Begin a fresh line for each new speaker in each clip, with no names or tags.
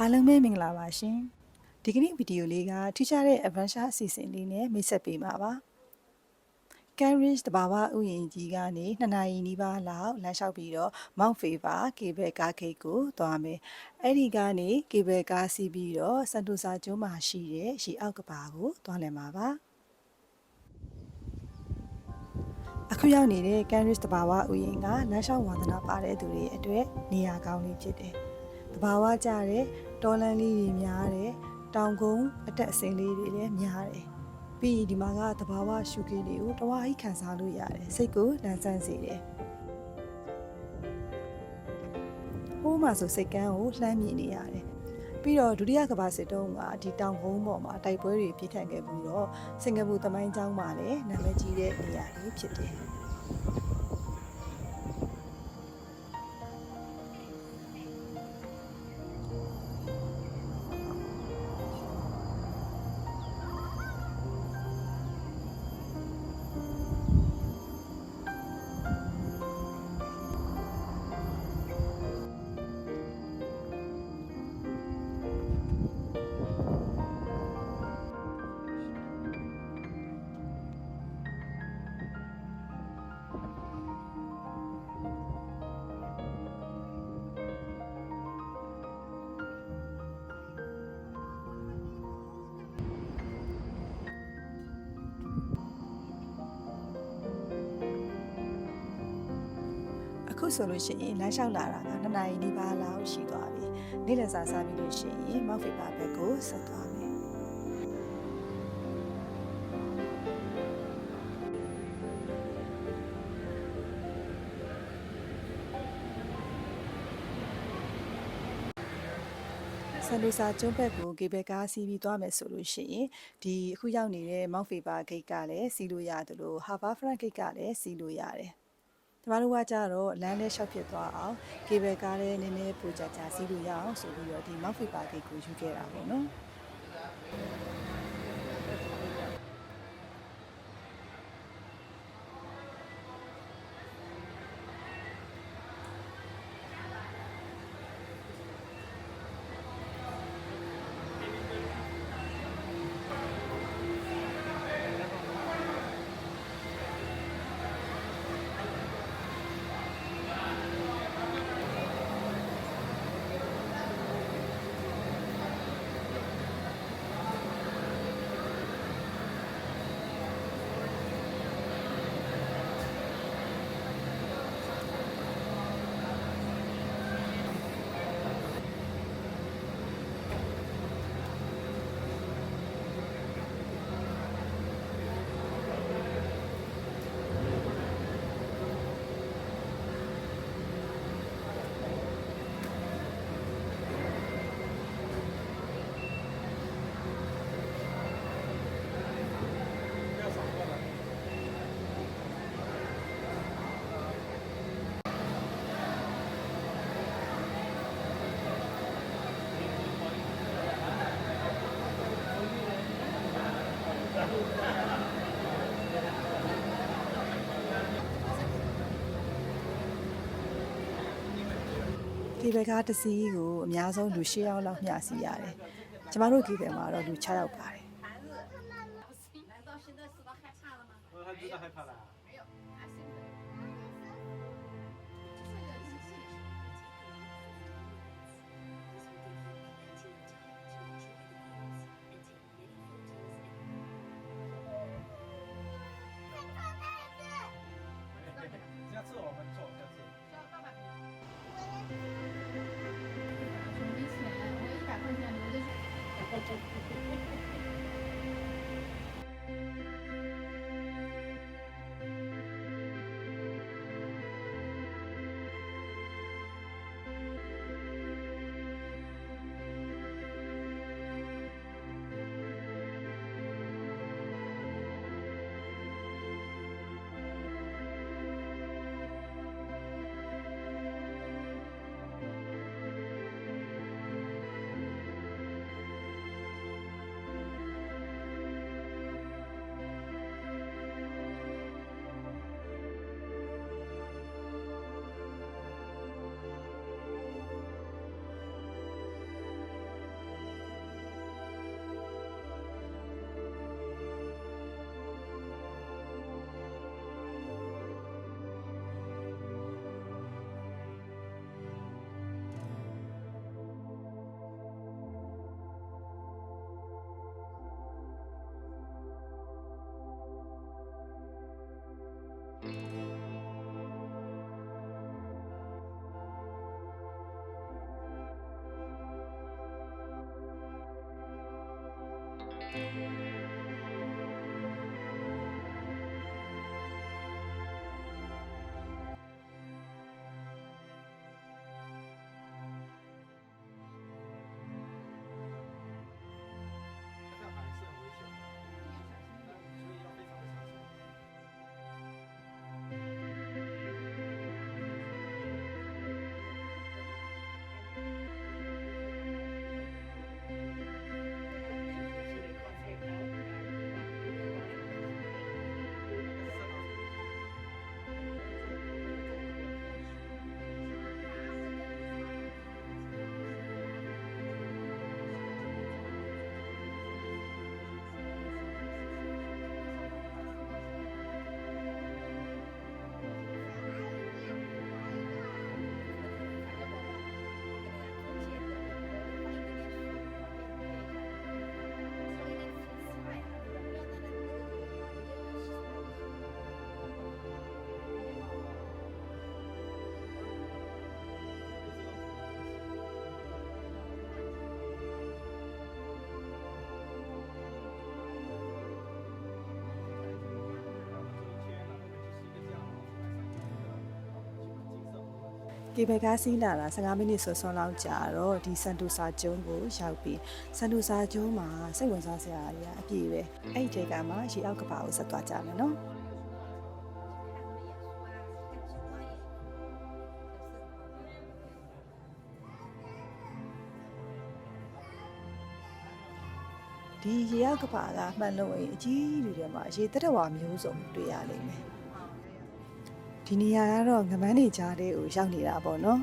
အားလုံးပဲမင်္ဂလာပါရှင်ဒီကနေ့ဗီဒီယိုလေးကထူးခြားတဲ့ adventure အစီအစဉ်လေးနဲ့မိတ်ဆက်ပေးမှာပါ Carriage တဘာဝဥယျာဉ်ကြီးကနေ2နာရီနီးပါးလောက်လမ်းလျှောက်ပြီးတော့ Mount Faber Cable Car Gate ကိုသွားမယ်အဲ့ဒီကနေ Cable Car စီးပြီးတော့ Sentosa ကျွန်းမှာရှိတဲ့ရေအောက်ကဘာကိုသွားလည်မှာပါအခုရောက်နေတဲ့ Carriage တဘာဝဥယျာဉ်ကလမ်းလျှောက်ဝါသနာပါတဲ့သူတွေအတွက်နေရာကောင်းလေးဖြစ်တယ်တဘာဝကြတဲ့ တော်လန်းလေးတွေများတယ်တောင်ကုန်းအတက်အစိမ်းလေးတွေလည်းများတယ်ပြီးရင်ဒီမှာကတဘာဝရှုခင်းတွေကိုတဝါကြီးခံစားလို့ရတယ်စိတ်ကိုလန်းဆန်းစေတယ်ဟိုးမှာဆိုစိတ်ကန်းကိုလှမ်းမြင်နေရတယ်ပြီးတော့ဒုတိယကမ္ဘာစစ်တုန်းကဒီတောင်ကုန်းပေါ်မှာတိုက်ပွဲတွေပြစ်ထန်ခဲ့ပြီးတော့စင်ကာပူသမိုင်းကျောင်းမှာလည်းနာမည်ကြီးတဲ့နေရာလေးဖြစ်တယ် ဆိုလို့ရှိရင်လမ်းလျှောက်လာတာက2နာရီနီးပါးလောက်ရှိသွားပြီနေ့လည်စာစားပြီးလို့ရှိရင်မောက်ဖေပါဘက်ကိုဆက်သွားမယ်ဆန်ဒိုစာကျွန်းဘက်ကိုဂေဘယ်ကားစီးပြီးသွားမယ်ဆိုလို့ရှိရင်ဒီအခုရောက်နေတဲ့မောက်ဖေပါဂိတ်ကလည်းစီးလို့ရတယ်လို့ဟာဘာဖရန့်ဂိတ်ကလည်းစီးလို့ရတယ်ကျ မတို့ကကြတော့လမ်းလေးရှောက်ဖြစ်သွားအောင်ဂေဘယ်ကားလည်းနည်းနည်းပူကြကြစီးလို့ရအောင်ဆိုပြီးတော့ဒီမောက်ဖေပါဂိတ်ကိုယူခဲ့တာပေါ့နော် ဒီဘက်ကတစ်စီးကိုအများဆုံးလူ၈ယောက်လောက်မျှစီရတယ်ကျမတို့ဒီဘက်မှာတော့လူ6ယောက်ပါတယ် ကေဘယ်ကားစီးလာတာ15မိနစ်ဆွဆွလောက်ကြာတော့ဒီစန်တူစာကျုံးကိုရောက်ပြီးစန်တူစာကျုံးမှာစိတ်ဝင်စားစရာတွေကအပြည့်ပဲအဲ့ဒီချိန်ကမှရေအောက်ကပါကိုဆက်သွားကြမယ်နော်ဒီရေရောက်ကပါကမှန်လို့ရင်အကြီးတွေထဲမှာရေတက်တော်ဝါမျိုးစုံတွေ့ရလိမ့်မယ် ဒီနေရာကတော့ငမန်းနေကြားတဲ့ကိုရောက်နေတာပေါ့နော်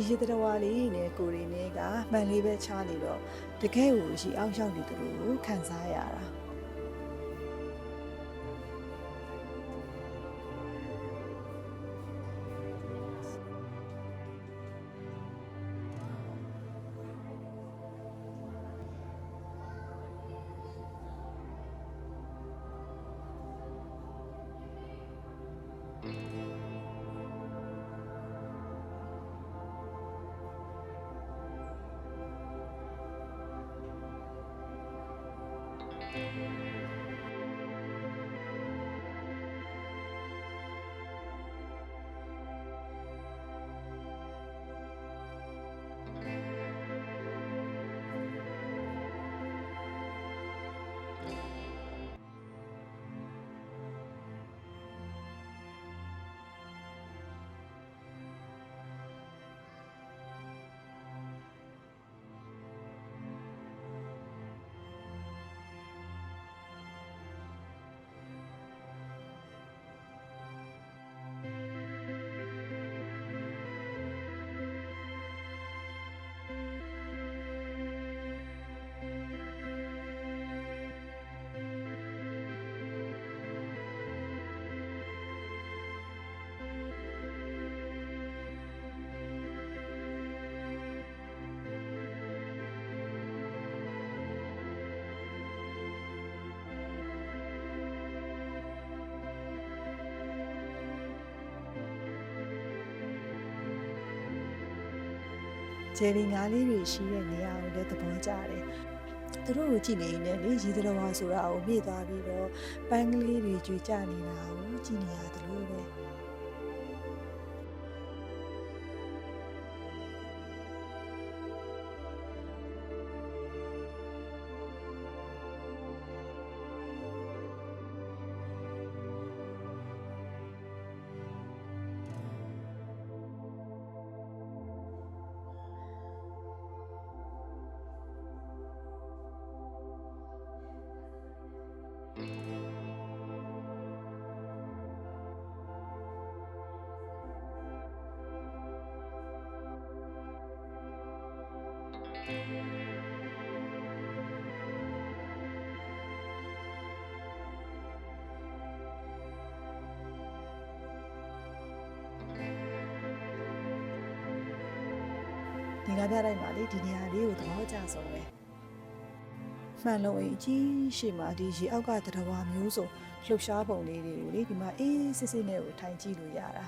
ဒီရေတရဝါလေးနဲ့ကိုရီနဲ့ကမှန်လေးပဲချားနေတော့တကယ်ကိုရေအောက်ရောက်နေတယ်လို့ခံစားရတာ ဂျယ်လီငါးလေးတွေရှိတဲ့နေရာကိုလည်းသဘောကျတယ်။သူတို့ကိုကြည့်နေရင်လည်းလေရီသတော်ဝါဆိုတာကိုမြည်သွားပြီးတော့ပန်းကလေးတွေကြွေကြနေတာကိုကြည့်နေရတယ်လို့ ဒီကားပြတိုင်းမှာလေဒီနေရာလေးကိုသဘောကျဆုံးပဲမှန်လို့အကြီးရှိမှဒီရေအောက်ကတရဝါမျိုးစုံလှုပ်ရှားပုံလေးတွေကိုလေဒီမှာအေးစစ်စစ်နဲ့ကိုထိုင်ကြည့်လို့ရတာ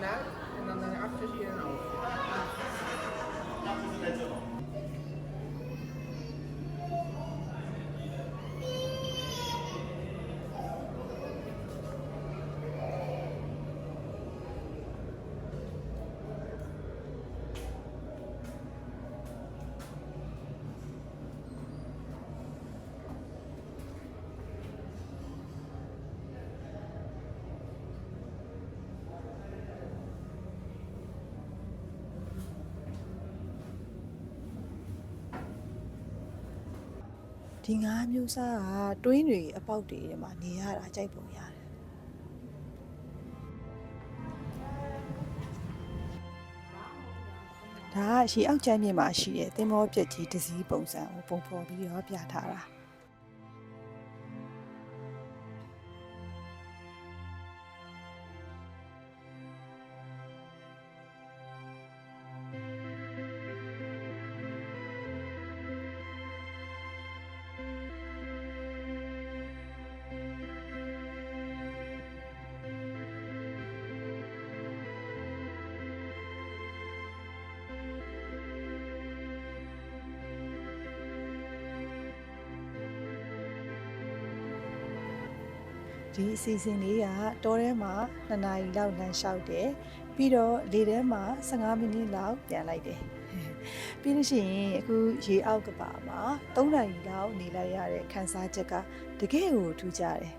en dan daarachter zie je een oog.
ဒီငါးမျိုးစားကတွင်းတွေအပေါက်တွေထဲမှာနေရတာကြိုက်ပုံရတယ်ဒါကရှီအောက်ကျမ်းမြေမှာရှိတဲ့သင်္ဘောပြက်ကြီးတစ်စီးပုံစံကိုပုံဖော်ပြီးတော့ပြထားတာ ဒီအစီအစဉ်လေးကတောထဲမှာ2နာရီလောက်လမ်းလျှောက်တယ်ပြီးတော့လေထဲမှာ15မိနစ်လောက်ပြန်လိုက်တယ်ပြီးလို့ရှိရင်အခုရေအောက်ကပါမှာ3နာရီလောက်နေလိုက်ရတဲ့ခန်းစားချက်ကတကယ်ကိုထူးကြတယ်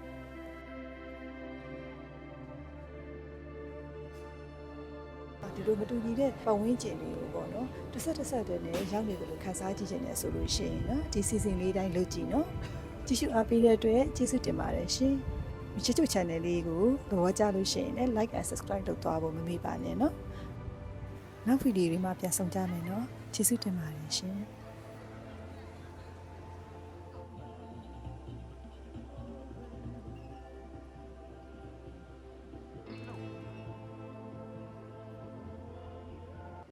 ဒီလိုမတူညီတဲ့ပတ်ဝန်းကျင်တွေကိုပေါ့နော်တစ်ဆက်တစ်ဆက်တည်းနဲ့ရောက်နေတယ်လို့ခန်းစားကြည့်ချင်တယ်ဆိုလို့ရှိရင်နော်ဒီစီစဉ်လေးတိုင်းလုပ်ကြည့်နော်ကြည့်ရှုအားပေးတဲ့အတွက်ကျေးဇူးတင်ပါတယ်ရှင် မချစ်ချူ channel လေးကိုသဘောကျလို့ရှိရင်လည်း like and subscribe လုပ်သွားဖို့မမေ့ပါနဲ့နော်နောက်ဗီဒီယိုတွေမှာပြန်ဆောင်ကြမယ်နော်ကျေးဇူးတင်ပါတယ်ရှင်